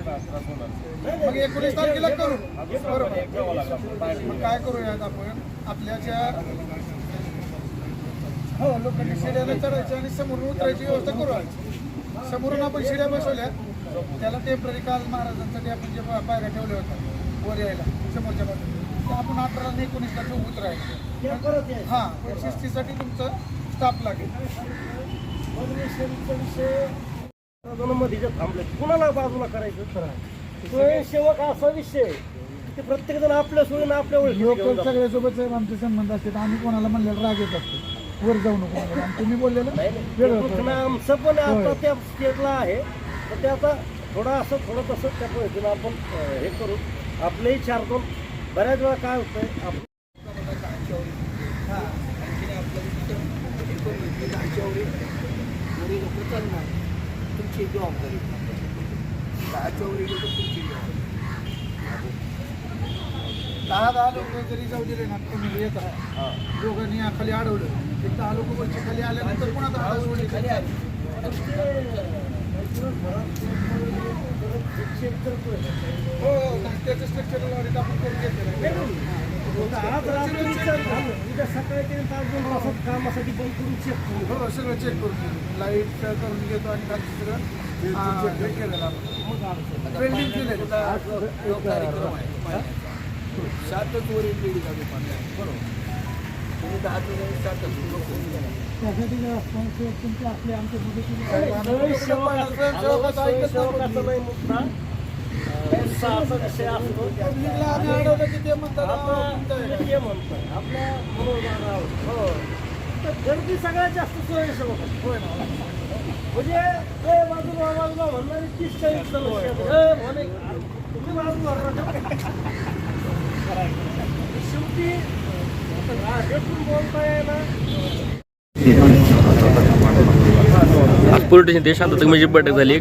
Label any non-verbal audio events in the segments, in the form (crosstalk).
मग एकोणीस तारखेला करू. बरोबर. मग काय करूयात आपण? आपल्या ज्या हो लोकांनी शिड्याला चढायचं आणि समोरून उतरायची व्यवस्था करू समोरून आपण शिड्या बसवल्या त्याला टेंपररी काल महाराजांसाठी आपण जे पायऱ्या ठेवल्या होत्या वर यायला समोरच्या बाजूला. आपण अठरा आणि एकोणीसला ठेवून उतरायला. हां पण शिस्तीसाठी तुमचं स्टाफ लागेल. मध्ये थांबले कुणाला बाजूला करायचं स्वयंसेवक असा विषय की प्रत्येक जण आपल्या सोयीनं आपल्या ओळखी सगळ्यासोबत साहेब आमचे संबंध असतात. आम्ही कोणाला म्हणलेलं राग येत असतो. वर जाऊ नको तुम्ही बोललेलं होतं. आमचं पण आता. त्या स्टेटला आहे. तर ते आता थोडं असं थोडं तसं त्या पद्धतीनं आपण हे करू. आपलेही चार दोन बऱ्याच वेळा काय होतंय आपण तुमची जबाबदारी दहाच्या वर गेलं तर तुमची जबाबदारी दहा दहा लोक जरी जाऊ दिले ना तुम्ही येत आहे दोघांनी या खाली अडवलं एक दहा लोक वरची खाली आल्यानंतर पुन्हा दहा सोडली खाली आली हो त्याचं स्ट्रक्चरल ऑडिट आपण करून घेतलेलं. आज रात्री विचार झालं उद्या सकाळी ते तास दोन तासात कामासाठी बंद करून चेक करू हो सगळं चेक करून लाइट करून घेतो आणि बाकी सगळं हा, हे केलेलं आपण ट्रेंडिंग केलेलं कार्यक्रम आहे सातच वर एक लेडीज आम्ही पाहिजे बरोबर तुम्ही दहा सातच त्यासाठी तुमचे आपले आमच्या स्वयंसेवकाचा उत्साहाचा विषय असतो? ते. ते म्हणतोय. आपल्या हो. तर गर्दी सगळ्यात जास्त आहे. होय ना? म्हणजे ए, बाजूला बाजूला म्हणणारे तीस चाळीस म्हणे, तुम्ही बाजूला. (laughs) शेवटी बोलताय ना आज ते शांतता कमिटीची बैठक झाली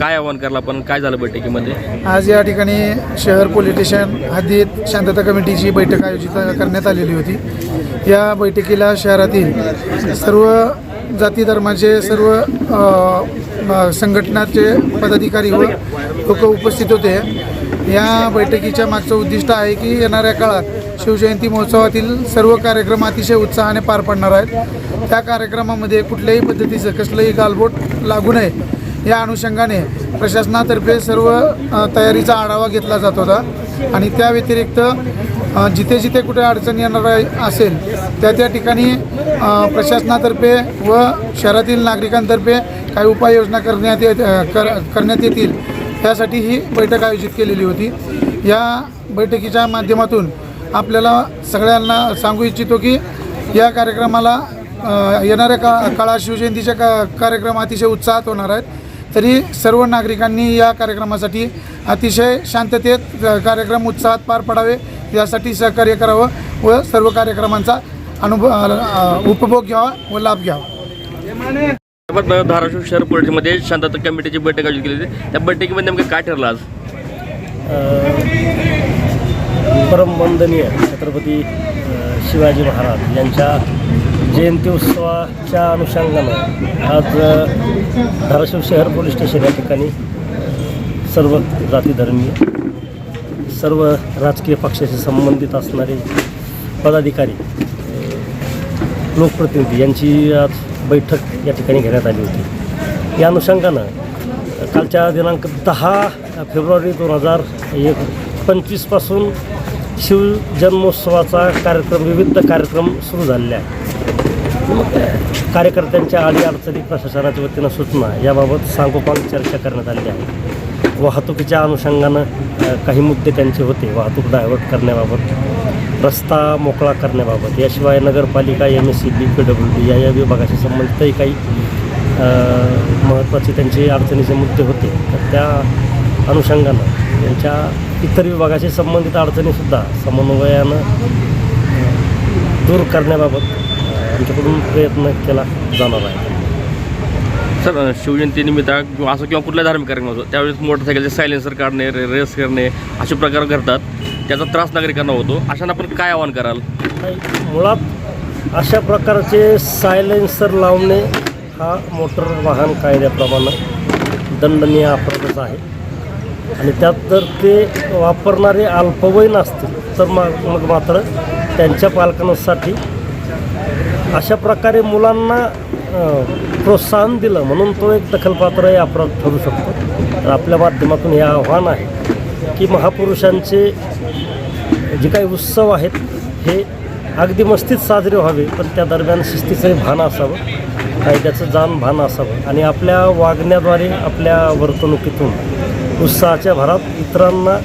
काय आव्हान करला पण काय झालं बैठकीमध्ये? आज या ठिकाणी शहर पोलीस स्टेशन हद्दीत शांतता कमिटीची बैठक आयोजित करण्यात आलेली होती. या बैठकीला शहरातील सर्व जाती धर्माचे सर्व अ, संघटनाचे पदाधिकारी व लोक उपस्थित होते. या बैठकीच्या मागचं उद्दिष्ट आहे की येणाऱ्या काळात शिवजयंती महोत्सवातील सर्व कार्यक्रम अतिशय उत्साहाने पार पडणार आहेत. त्या कार्यक्रमामध्ये कुठल्याही पद्धतीचं कसलंही गालबोट लागू नये. या अनुषंगाने प्रशासनातर्फे सर्व तयारीचा आढावा घेतला जात होता. आणि त्या व्यतिरिक्त जिथे जिथे कुठे अडचण येणार असेल त्या त्या ठिकाणी प्रशासनातर्फे व शहरातील नागरिकांतर्फे काही उपाययोजना करण्यात येत कर करण्यात येतील त्यासाठी ही बैठक आयोजित केलेली होती. या बैठकीच्या माध्यमातून आपल्याला सगळ्यांना सांगू इच्छितो की या कार्यक्रमाला येणाऱ्या का काळात शिवजयंतीच्या का कार्यक्रम अतिशय उत्साहात होणार आहेत. तरी सर्व नागरिकांनी या कार्यक्रमासाठी अतिशय शांततेत कार्यक्रम उत्साहात पार पडावे यासाठी सहकार्य करावं व सर्व कार्यक्रमांचा अनुभव उपभोग घ्यावा व लाभ घ्यावा. धाराशिव शहर पोलीसमध्ये शांतता कमिटीची बैठक आयोजित केली होती. त्या बैठकीमध्ये नेमकं काय ठरलं आज? परमवंदनीय छत्रपती शिवाजी महाराज यांच्या जयंती उत्सवाच्या अनुषंगानं आज धाराशिव शहर पोलीस स्टेशन या ठिकाणी सर्व जातीधर्मीय सर्व राजकीय पक्षाशी संबंधित असणारे पदाधिकारी लोकप्रतिनिधी यांची आज बैठक या ठिकाणी घेण्यात आली होती. या अनुषंगानं कालच्या दिनांक दहा फेब्रुवारी दोन हजार एक पंचवीसपासून शिवजन्मोत्सवाचा कार्यक्रम विविध कार्यक्रम सुरू झालेले आहे कार्यकर्त्यांच्या अडीअडचणी प्रशासनाच्या वतीनं सूचना याबाबत सांगोपांग चर्चा करण्यात आली आहे. वाहतुकीच्या अनुषंगानं काही मुद्दे त्यांचे होते. वाहतूक डायव्हर्ट करण्याबाबत रस्ता मोकळा करण्याबाबत. याशिवाय नगरपालिका M S C B P W D या या विभागाशी संबंधितही काही महत्त्वाचे त्यांचे अडचणीचे मुद्दे होते. तर त्या अनुषंगानं त्यांच्या इतर विभागाशी संबंधित अडचणीसुद्धा समन्वयानं दूर करण्याबाबत आमच्याकडून प्रयत्न केला जाणार आहे. सर शिवजयंतीनिमित्त किंवा असं किंवा कुठल्या धार्मिक कार्यक्रम होतो त्यावेळेस मोटरसायकलचे सायलेन्सर काढणे रे- रेस करणे असे प्रकार घडतात. त्याचा त्रास नागरिकांना होतो. अशांना आपण काय आवाहन कराल? मुळात अशा प्रकारचे सायलेन्सर लावणे हा मोटर वाहन कायद्याप्रमाणे दंडनीय अपराधच आहे. आणि त्यात जर ते वापरणारे अल्पवयीन असतील तर मग मग मात्र त्यांच्या पालकांसाठी अशा प्रकारे मुलांना प्रोत्साहन दिलं म्हणून तो एक दखलपात्रही अपराध ठरू शकतो. तर आपल्या माध्यमातून हे आव्हान आहे की महापुरुषांचे जे काही उत्सव आहेत हे अगदी मस्तीत साजरे व्हावे पण त्या दरम्यान शिस्तीचंही भान असावं कायद्याचं जाण भान असावं आणि आपल्या वागण्याद्वारे आपल्या वर्तणुकीतून उत्साहाच्या भरात इतरांना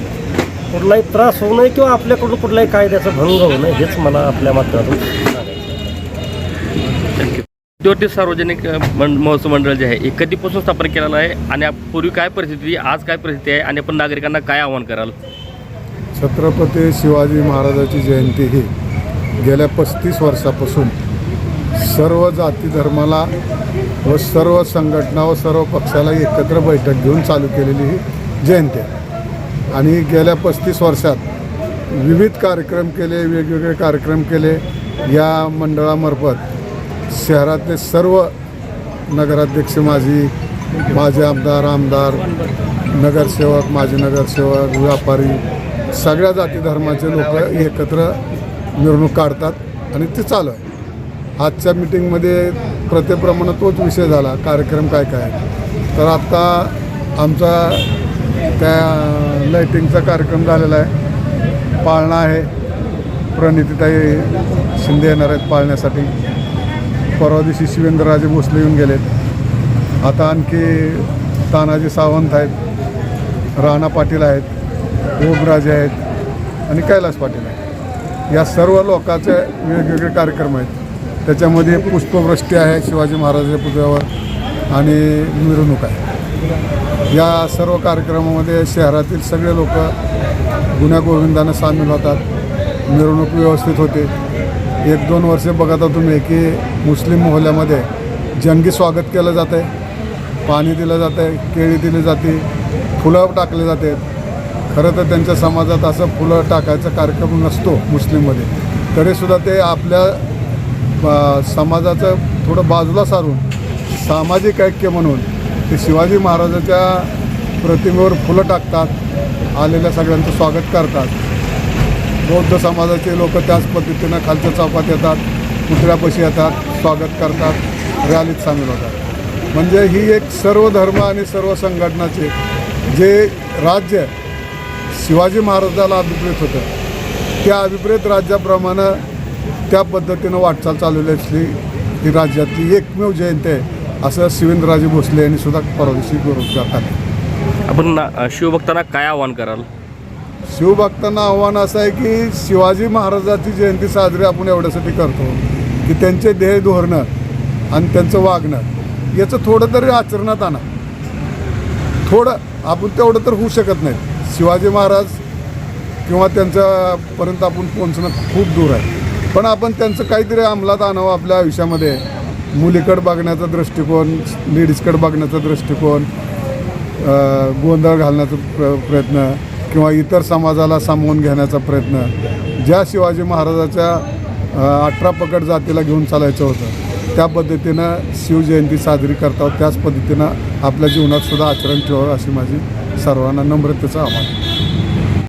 कुठलाही त्रास होऊ नये किंवा आपल्याकडून कुठलाही कायद्याचा भंग होऊ नये हेच मला आपल्या माध्यमातून सांगायचं सार्वजनिक अ, महोत्सव मंडळ जे आहे हे कधीपासून स्थापन केलेलं आहे आणि आप- पूर्वी काय परिस्थिती आज काय परिस्थिती आहे आणि आपण नागरिकांना काय आव्हान कराल? छत्रपती शिवाजी महाराजाची जयंती ही गेल्या पस्तीस वर्षापासून सर्व जाती धर्माला व सर्व संघटना व सर्व पक्षाला एकत्र बैठक घेऊन चालू केलेली ही जयंती आहे. आणि गेल्या पस्तीस वर्षात विविध कार्यक्रम केले वेगवेगळे कार्यक्रम केले. या मंडळामार्फत शहरातले सर्व नगराध्यक्ष माजी माझे आमदार आमदार नगरसेवक माजी नगरसेवक व्यापारी सगळ्या जाती धर्माचे लोक एकत्र मिरवणूक काढतात आणि ते चालू आहे. आजच्या मिटिंगमध्ये प्रत्येप्रमाणे तोच विषय झाला कार्यक्रम काय काय. तर आत्ता आमचा त्या लाईटिंगचा कार्यक्रम झालेला आहे. पाळणा आहे. प्रणितीताई शिंदे येणार आहेत पाळण्यासाठी. परवा दिवशी शिवेंद्रराजे भोसले येऊन गेलेत. आता आणखी तानाजी सावंत आहेत राणा पाटील आहेत ओमराजे आहेत आणि कैलास पाटील आहेत. या सर्व लोकांचे वेगवेगळे कार्यक्रम आहेत. त्याच्यामध्ये पुष्पवृष्टी आहे शिवाजी महाराजांच्या पुतळ्यावर आणि मिरवणूक आहे. या सर्व कार्यक्रमामध्ये शहरातील सगळे लोक गुण्यागोविंदानं सामील होतात. मिरवणूक व्यवस्थित होते. एक दोन वर्ष बघत आहोत तुम्ही की मुस्लिम मोहल्ल्यामध्ये जंगी स्वागत केलं जातं आहे पाणी दिलं जातं आहे केळी दिली जाते फुलं टाकले जाते. खरं तर त्यांच्या समाजात असं फुलं टाकायचा कार्यक्रम नसतो मुस्लिममध्ये. तरीसुद्धा ते आपल्या समाजाचं थोडं बाजूला सारून सामाजिक ऐक्य म्हणून ते शिवाजी महाराजाच्या प्रतिमेवर फुलं टाकतात आलेल्या सगळ्यांचं स्वागत करतात. बौद्ध समाजाचे लोक त्याच पद्धतीनं खालच्या चौकात येतात पुतळ्यापाशी येतात स्वागत करतात रॅलीत सामील होतात. म्हणजे ही एक सर्व धर्म आणि सर्व संघटनाचे जे राज्य शिवाजी महाराजाला अभिप्रेत होतं त्या अभिप्रेत राज्याप्रमाणे त्या पद्धतीनं वाटचाल चालवली असली ही राज्यातली एकमेव जयंती आहे असं शिवेंद्रराजे भोसले यांनी सुद्धा परवा दिवशी गौरव आपण ना- शिवभक्तांना काय आवाहन कराल? शिवभक्तांना आव्हान असं आहे की शिवाजी महाराजाची जयंती साजरी आपण एवढ्यासाठी करतो की त्यांचे ध्येय धोरणं आणि त्यांचं वागणं याचं थोडं तरी आचरणात आणा. थोडं आपण तेवढं तर होऊ शकत नाही. शिवाजी महाराज किंवा त्यांच्यापर्यंत आपण पोहोचणं खूप दूर आहे. पण आपण त्यांचं काहीतरी अंमलात आणावं आपल्या आयुष्यामध्ये. मुलीकडं बघण्याचा दृष्टिकोन लेडीजकडं बघण्याचा दृष्टिकोन गोंधळ घालण्याचा प्र प्रयत्न. किंवा इतर समाजाला सामावून घेण्याचा प्रयत्न ज्या शिवाजी महाराजाच्या अठरा पकड जातीला घेऊन चालायचं होतं त्या पद्धतीनं शिवजयंती साजरी करतात. त्याच पद्धतीनं आपल्या जीवनात सुद्धा आचरण ठेवावं अशी माझी सर्वांना नम्रतेचं आव्हान.